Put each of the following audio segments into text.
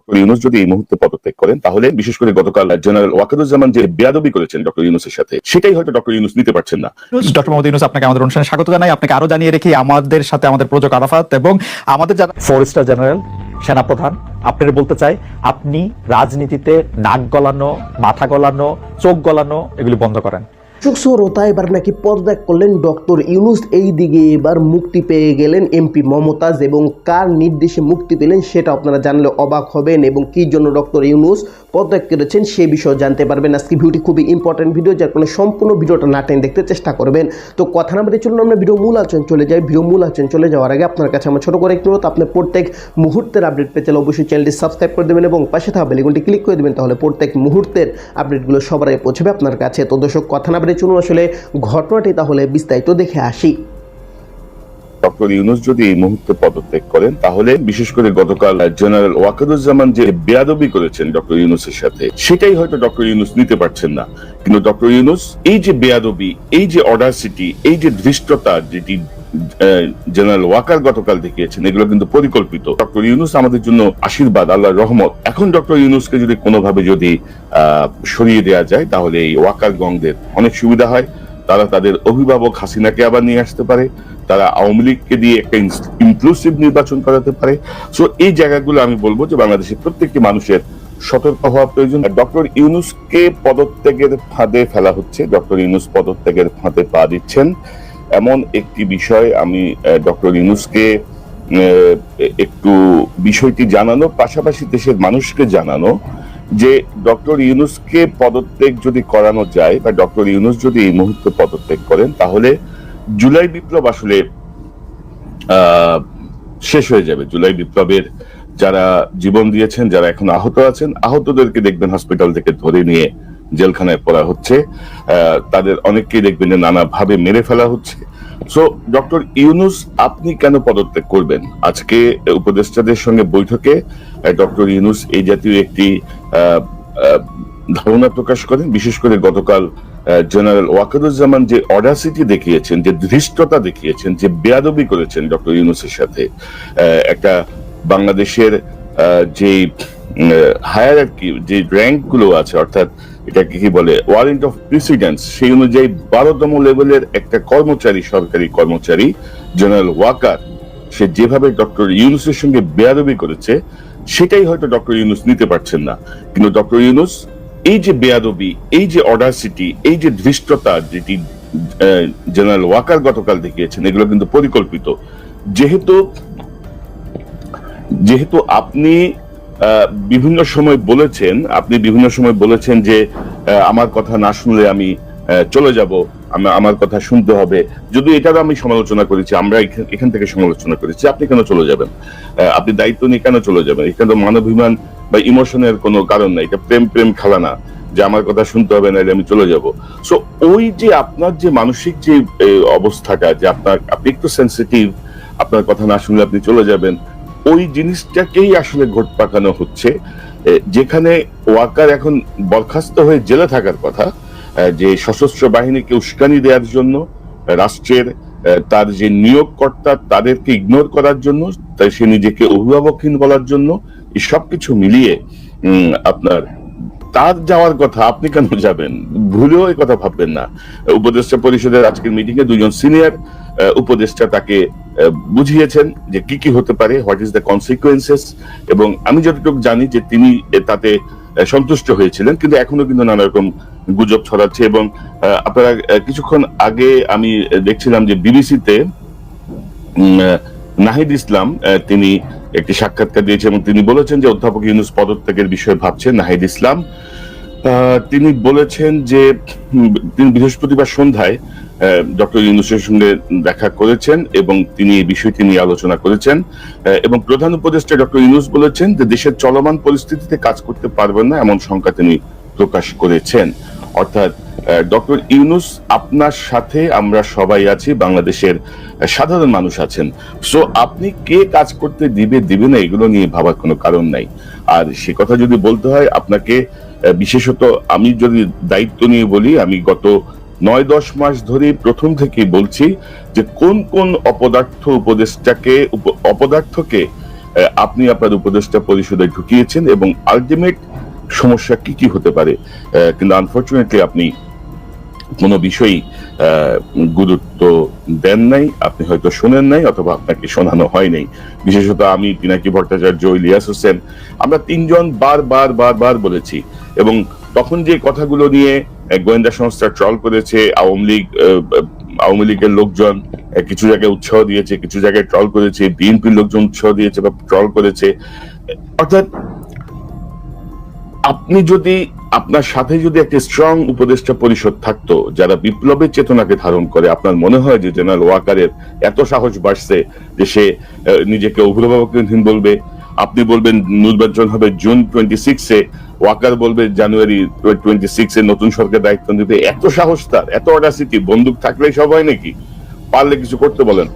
Doctor Yunus যদি এই মুহূর্তে পদত্যাগ করেন তাহলে বিশেষ করে গতকাল জেনারেল ওয়াকারুজ্জামান যে বেয়াদবি করেছেন ডক্টর ইউনুসের সাথে সেটাই হয়তো ডক্টর ইউনুস নিতে পারছেন না। ডক্টর মোহাম্মদ ইউনুস আপনাকে আমাদের অনুষ্ঠানে স্বাগত জানাই। আপনাকে আরও জানিয়ে রেখি আমাদের সাথে আমাদের প্রযোজক আরাফাত এবং আমাদের যারা ফোর স্টার জেনারেল সেনাপ্রধান আপনার বলতে চাই আপনি রাজনীতিতে নাক গলানো মাথা গলানো চোখ গলানো এগুলি বন্ধ করেন। সুশ্রতা এবার নাকি পদত্যাগ করলেন ডক্টর ইউনুস। এই দিকে এবার মুক্তি পেয়ে গেলেন এমপি মমতাজ এবং কার নির্দেশে মুক্তি পেলেন সেটা আপনারা জানলে অবাক হবেন এবং কী জন্য ডক্টর ইউনুস পদত্যাগ করেছেন সে বিষয়ে জানতে পারবেন। আজকে ভিডিওটি খুবই ইম্পর্টেন্ট ভিডিও যার কারণে সম্পূর্ণ ভিডিওটা না টেনে দেখতে চেষ্টা করবেন। তো কথা না বেরিয়ে চলুন, আমরা ভিডিও মূল আলোচনা চলে যাই। ভিডিও মূল আলোচনা চলে যাওয়ার আগে আপনার কাছে আমার ছোট করে একটু অনুরোধ। আপনি প্রত্যেক মুহূর্তের আপডেট পেতে চাইলে অবশ্যই চ্যানেলটি সাবস্ক্রাইব করে দেবেন এবং পাশে থাকা বেলিগুনটি ক্লিক করে দেবেন, তাহলে প্রত্যেক মুহূর্তের আপডেটগুলো সবার পৌঁছবে আপনার কাছে। তো দর্শক, কথা না বেরিয়ে চলুন আসলে ঘটনাটি তাহলে বিস্তারিত দেখে আসি। ডক্টর ইউনুস যদি এই মুহূর্তে পদত্যাগ করেন, তাহলে বিশেষ করে গতকাল জেনারেল ওয়াকারুজ্জামান যে বেয়াদবি করেছেন ডক্টর ইউনুসের সাথে, সেটাই হয়তো ডক্টর ইউনুস নিতে পারছেন না। কিন্তু ডক্টর ইউনুস এই যে বেয়াদবি, এই যে অডাসিটি এই যে ধৃষ্টতা, যেটি জেনারেল ওয়াকার গতকাল দেখিয়েছেন, এগুলো কিন্তু পরিকল্পিত। ডক্টর ইউনুস আমাদের জন্য আশীর্বাদ আল্লাহ রহমত। এখন ডক্টর ইউনুসকে যদি কোনোভাবে যদি সরিয়ে দেওয়া যায়, তাহলে এই ওয়াকার গংদের অনেক সুবিধা হয়। তারা তাদের অভিভাবক হাসিনাকে আবার নিয়ে আসতে পারে। তারা আওয়ামী লীগকে দিয়ে একটা ইনক্লুসিভ নির্বাচন করাতে পারে। সো এই জায়গাগুলো আমি বলব যে বাংলাদেশের প্রত্যেকটি মানুষের সতর্ক হওয়া প্রয়োজন। ডক্টর ইউনুসকে পদত্যাগের ফাঁদে ফেলা হচ্ছে। ডক্টর ইউনুস পদত্যাগের ফাঁদে পা দিচ্ছেন। এমন একটি বিষয় আমি ডক্টর ইউনুসকে একটু বিষয়টি জানানো, পাশাপাশি দেশের মানুষকে জানানো যে ডক্টর ইউনুসকে পদত্যাগ যদি করানো যায় বা ডক্টর ইউনুস যদি এই মুহূর্তে পদত্যাগ করেন, তাহলে জুলাই বিপ্লব আসলে শেষ হয়ে যাবে। জুলাই বিপ্লবের যারা জীবন দিয়েছেন, যারা এখন আহত আছেন, আহতদেরকে দেখবেন হসপিটাল থেকে ধরে নিয়ে জেলখানায় পড়া হচ্ছে। তাদের অনেককেই দেখবেন যে নানাভাবে মেরে ফেলা হচ্ছে। সো ডক্টর ইউনুস আপনি কেন পদত্যাগ করবেন? আজকে উপদেষ্টাদের সঙ্গে বৈঠকে ডক্টর ইউনুস এই জাতীয় একটি ধারণা প্রকাশ করেন। বিশেষ করে গতকাল জেনারেল ওয়াকারুজ্জামান যে অডাসিটি দেখিয়েছেন, যে ধৃষ্টতা দেখিয়েছেন, যে বেয়াদবি করেছেন ডক্টর ইউনুসের সাথে একটা বাংলাদেশের যে হায়ার যে র্যাঙ্কগুলো আছে, অর্থাৎ এটাকে কি বলে ওয়ারেন্ট অফ প্রেসিডেন্স সেই অনুযায়ী বারোতম লেভেলের একটা কর্মচারী, সরকারি কর্মচারী, জেনারেল ওয়াকার, সে যেভাবে ডক্টর ইউনুসের সঙ্গে বেয়াদবি করেছে, সেটাই হয়তো ডক্টর ইউনুস নিতে পারছেন না। কিন্তু ডক্টর ইউনুস এই যে বেয়াদবি, এই যে অডাসিটি এই যে ধৃষ্টতা যেটি জেনারেল ওয়াকার গতকাল দেখিয়েছেন, এগুলো কিন্তু পরিকল্পিত। যেহেতু যেহেতু আপনি বিভিন্ন সময় বলেছেন, আপনি বিভিন্ন সময় বলেছেন যে আমার কথা না শুনলে আমি চলে যাব, আমা- আমার কথা শুনতে হবে। যদি এটারও আমি সমালোচনা করেছি, আমরা এখান- থেকে সমালোচনা করেছি, আপনি কেন চলে যাবেন? আপনি দায়িত্ব নিয়ে কেন চলে যাবেন? এখানে মানবিমান বা ইমোশনের কোনো কারণ নাই, এটা প্রেম প্রেম খেলা না, যে আমার কথা শুনতে হবে না আমি চলে যাব। সো ওই যে আপনার যে মানসিক যে অবস্থাটা, যে আপনার, আপনি একটু সেন্সিটিভ আপনার কথা না শুনলে আপনি চলে যাবেন ওই জিনিসটাকেই আসলে ঘট পাকানো হচ্ছে। যেখানে ওয়াকার এখন বরখাস্ত হয়ে জেলে থাকার কথা যে সশস্ত্র বাহিনীকে উস্কানি দেওয়ার জন্য, রাষ্ট্রের তার যে নিয়োগকর্তা, তাদেরকে ইগনোর করার জন্য তাই সে নিজেকে অভিভাবকহীন বলার জন্য, এই সবকিছু মিলিয়ে আপনার তার যাওয়ার কথা আপনি কেন যাবেন? ভুলেও এই কথা ভাববেন না। উপদেষ্টা পরিষদের আজকের মিটিং এ দুজন সিনিয়র উপদেষ্টা তাকে বুঝিয়েছেন যে কি কি হতে পারে হোয়াট ইজ দ্য কনসিকুয়েন্সেস এবং আমি যতটুকু জানি যে তিনি তাতে সন্তুষ্ট হয়েছিলেন, কিন্তু এখনও কিন্তু নানা রকম গুজব ছড়াচ্ছে এবং আপনারা কিছুক্ষণ আগে আমি দেখছিলাম যে বিবিসিতে নাহিদ ইসলাম তিনি একটি সাক্ষাৎকার দিয়েছেন এবং তিনি বলেছেন যে অধ্যাপক ইউনুস পদত্যাগের বিষয়ে ভাবছেন নাহিদ ইসলাম। তিনি বলেছেন যে তিনি বৃহস্পতিবার সন্ধ্যায় ডক্টর ইউনুসের সঙ্গে দেখা করেছেন এবং তিনি এই বিষয়টি নিয়ে আলোচনা করেছেন। এবং প্রধান উপদেষ্টা ডক্টর ইউনুস বলেছেন যে দেশের চলমান পরিস্থিতিতে কাজ করতে পারবেন না এমন শঙ্কা তিনি প্রকাশ করেছেন। অর্থাৎ ডক্টর ইউনুস আপনার সাথে আমরা সবাই আছি, বাংলাদেশের সাধারণ মানুষ আছেন। সো আপনি কে কাজ করতে দিবে দিবে না, এগুলো নিয়ে ভাবার কোনো কারণ নাই। আর সে কথা যদি বলতে হয়, আপনাকে বিশেষত আমি যদি দায়িত্ব নিয়ে বলি, আমি গত নয় দশ মাস ধরে প্রথম থেকেই বলছি যে কোন কোন অপদার্থ উপদেষ্টাকে উপ- অপদার্থকে আপনি আপনার উপদেষ্টা পরিষদে ঢুকিয়েছেন এবং আলটিমেট সমস্যা কি কি হতে পারে? কিন্তু আনফর্চুনেটলি আপনি কোনো বিষয়ই গুরুত্ব দেন নাই, আপনি হয়তো শোনেন নাই অথবা আপনাকে শোনানো হয় নাই। বিশেষত আমি পিনাকি ভট্টাচার্য, ইলিয়াস হোসেন, আমরা তিনজন বার বার বার বার বলেছি এবং তখন যে কথাগুলো নিয়ে গোয়েন্দা সংস্থা ট্রল করেছে, আওয়ামী লীগ আওয়ামী লীগের লোকজন কিছু জায়গায় উৎসাহ দিয়েছে, কিছু জায়গায় ট্রল করেছে, বিএনপির লোকজন উৎসাহ দিয়েছে বা ট্রল করেছে। অর্থাৎ আপনি যদি, আপনার সাথে যদি একটা স্ট্রং উপদেষ্টা পরিষদ থাকতো, যারা বিপ্লবের চেতনাকে ধারণ করে, আপনার মনে হয় যে জেনারেল ওয়াকারের এত সাহস বাড়ছে যে সে নিজেকে অভিভাবকহীন বলবে? আপনি বলবেন নির্বাচন হবে জুন টোয়েন্টি সিক্সে ওয়াকার বলবে জানুয়ারি টোয়েন্টি সিক্সে নতুন সরকার দায়িত্ব নিতে এত সাহস তার এত অডাসিটি বন্দুক থাকলেই সব হয় নাকি? পারলে কিছু করতে বলেন।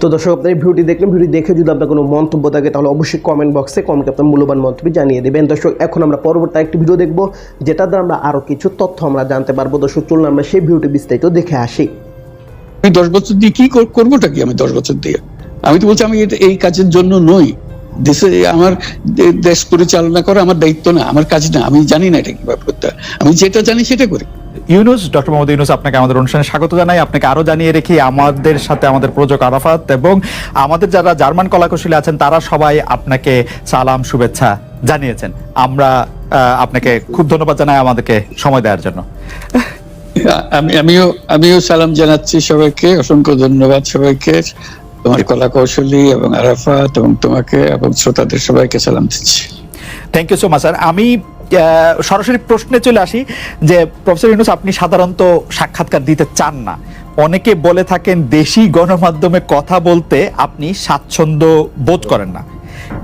তো দর্শক আপনার এই ভিডিওটি দেখলেন ভিডিও দেখে যদি আপনার কোনো মন্তব্য থাকে তাহলে অবশ্যই কমেন্ট বক্সে কমেন্টে আপনার মূল্যবান মন্তব্য জানিয়ে দেবেন। দর্শক এখন আমরা পরবর্তী একটি ভিডিও দেখব যেটা দ্বারা আমরা আরও কিছু তথ্য আমরা জানতে পারব। দর্শক চলুন আমরা সেই ভিডিওটি বিস্তারিত দেখে আসি। আমি দশ বছর দিয়ে কি কর- করবোটা কি আমি দশ বছর দিয়ে? আমি তো বলছি আমি এই কাজের জন্য নই। দেশে আমার দেশ পরিচালনা করা আমার দায়িত্ব না আমার কাজ না আমি জানি না এটা কীভাবে করতে আমি যেটা জানি সেটা করি। ইউনুস ডক্টর মোহাম্মদ ইউনুস আপনাকে আমাদের অনুষ্ঠানে স্বাগত জানাই। আপনাকে আরও জানিয়ে রেখি আমাদের সাথে আমাদের প্রযোজক আরাফাত এবং আমাদের যারা জার্মান কলাকুশলী আছেন তারা সবাই আপনাকে সালাম শুভেচ্ছা জানিয়েছেন। আমরা আপনাকে খুব ধন্যবাদ জানাই আমাদেরকে সময় দেওয়ার জন্য। আমি আমিও আমিও সালাম জানাচ্ছি সবাইকে অসংখ্য ধন্যবাদ সবাইকে। তোমার কলা কৌশলী এবং আরাফাত এবং তোমাকে এবং শ্রোতাদের সবাইকে সালাম দিচ্ছি। Thank you so much sir আমি সরাসরি প্রশ্নে চলে আসি যে, প্রফেসর ইউনুস, আপনি সাধারণত সাক্ষাৎকার দিতে চান না। অনেকে বলে থাকেন, দেশি গণমাধ্যমে কথা বলতে আপনি স্বাচ্ছন্দ্য বোধ করেন না।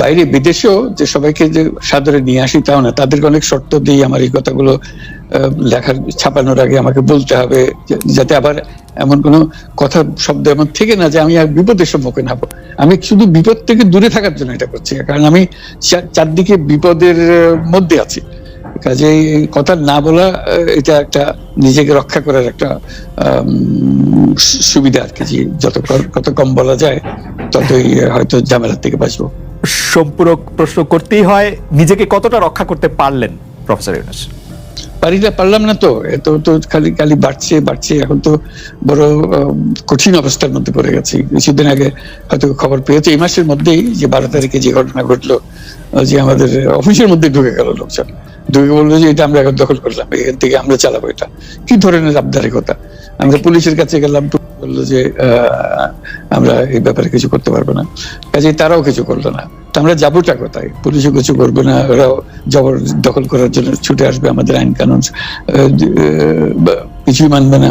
বাইরে বিদেশেও যে সবাইকে যে সাদরে নিয়ে আসি তাও না। তাদেরকে অনেক শর্ত দিই আমার এই কথাগুলো লেখার, ছাপানোর আগে আমাকে বলতে হবে যাতে আবার এমন কোনো কথা, শব্দ এমন থেকে না যে আমি আর বিপদের সম্মুখীন হব। আমি শুধু বিপদ থেকে দূরে থাকার জন্য এটা করছি, কারণ আমি চারদিকে বিপদের মধ্যে আছি। কাজে কথা না বলা এটা একটা নিজেকে রক্ষা করার একটা সুবিধা আর কি যত কত কম বলা যায় ততই হয়তো ঝামেলার থেকে বাঁচবো। সম্পূরক প্রশ্ন করতেই হয় নিজেকে কতটা রক্ষা করতে পারলেন প্রফেসর ইউনুস? পারি না পারলাম না তো এত তো খালি খালি বাড়ছে বাড়ছে এখন তো বড় কঠিন অবস্থার মধ্যে পড়ে গেছি। কিছুদিন আগে হয়তো খবর পেয়েছে এই মাসের মধ্যেই যে বারো তারিখে যে ঘটনা ঘটলো যে আমাদের অফিসের মধ্যে ঢুকে গেল লোকজন। ঢুকে বলল যে এটা আমরা এখন দখল করলাম, এখান থেকে আমরা চালাবো এটা। কি ধরনের আবদারিকতা আমরা পুলিশের কাছে গেলাম বলল যে আমরা এই ব্যাপারে কিছু করতে পারব না। কাজে তারাও কিছু করল না। আমরা যাবোটা কোথায়? পুলিশও কিছু করবে না, ওরাও জবর দখল করার জন্য ছুটে আসবে, আমাদের আইন কানুন কিছুই মানবে না।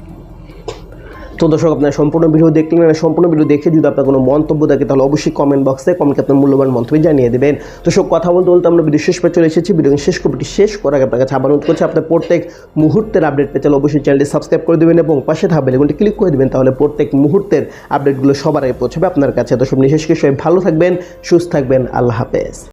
তো দর্শক, আপনার সম্পূর্ণ ভিডিও দেখলেন আর সম্পূর্ণ ভিডিও দেখে যদি আপনার কোনো মন্তব্য থাকে, তাহলে অবশ্যই কমেন্ট বক্সে কমেন্টে আপনার মূল্যবান মন্তব্য জানিয়ে দেবেন। তো সব কথা বলতে বলতে আমরা ভিডিও শেষ পর চলে এসেছি। ভিডিও শেষ কপিটি শেষ করার আগে আপনার কাছে আবার অনুরোধ করছি, আপনার প্রত্যেক মুহূর্তের আপডেট পেতে অবশ্যই চ্যানেলটি সাবস্ক্রাইব করে দেবেন এবং পাশে থাকবে বেলগুনটি ক্লিক করে দেবেন, তাহলে প্রত্যেক মুহূর্তের আপডেটগুলো সবার আগে পৌঁছাবে আপনার কাছে। তো সব নিঃশেষ সবাই ভালো থাকবেন, সুস্থ থাকবেন, আল্লাহ হাফেজ।